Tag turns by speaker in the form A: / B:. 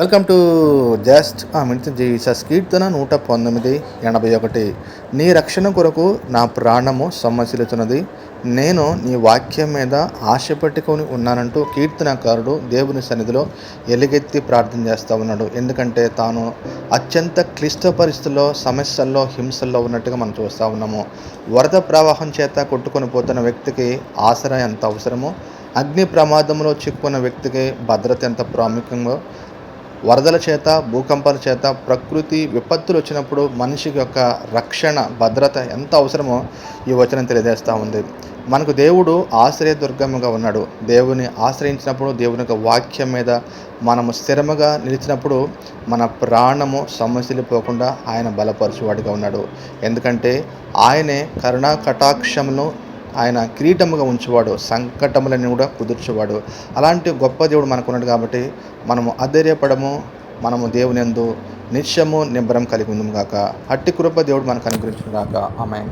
A: Welcome to just a minute Jesus కీర్తన నూట పంతొమ్మిది ఎనభై ఒకటి. నీ రక్షణ కొరకు నా ప్రాణము సమ్మసిలుతున్నది నేను నీ వాక్యం మీద ఆశ పెట్టుకొని ఉన్నానంటూ కీర్తనకారుడు దేవుని సన్నిధిలో ఎలుగెత్తి ప్రార్థన చేస్తూ ఉన్నాడు. ఎందుకంటే తాను అత్యంత క్లిష్ట పరిస్థితుల్లో సమస్యల్లో హింసల్లో ఉన్నట్టుగా మనం చూస్తూ ఉన్నాము. వరద ప్రవాహం చేత కొట్టుకొని పోతున్న వ్యక్తికి ఆసరా ఎంత అవసరమో అగ్ని ప్రమాదంలో చిక్కుకున్న వ్యక్తికి భద్రత ఎంత ప్రాముఖ్యంగా వరదల చేత భూకంపాల చేత ప్రకృతి విపత్తులు వచ్చినప్పుడు మనిషి యొక్క రక్షణ భద్రత ఎంత అవసరమో ఈ వచనం తెలియజేస్తూ ఉంది. మనకు దేవుడు ఆశ్రయ దుర్గముగా ఉన్నాడు. దేవుని ఆశ్రయించినప్పుడు దేవుని యొక్క వాక్యం మీద మనము స్థిరముగా నిలిచినప్పుడు మన ప్రాణము సమస్యలు ఆయన బలపరచువాడిగా ఉన్నాడు. ఎందుకంటే ఆయనే కరుణా కటాక్షమును ఆయన కిరీటముగా ఉంచేవాడు సంకటములని కూడా కుదుర్చేవాడు. అలాంటి గొప్ప దేవుడు మనకున్నాడు కాబట్టి మనము అధైర్యపడము మనము దేవునిందు నిత్యము నిబ్బరం కలిగి ఉందము గాక. అట్టి కృప దేవుడు మనకు అనుగ్రహించిన గాక ఆమె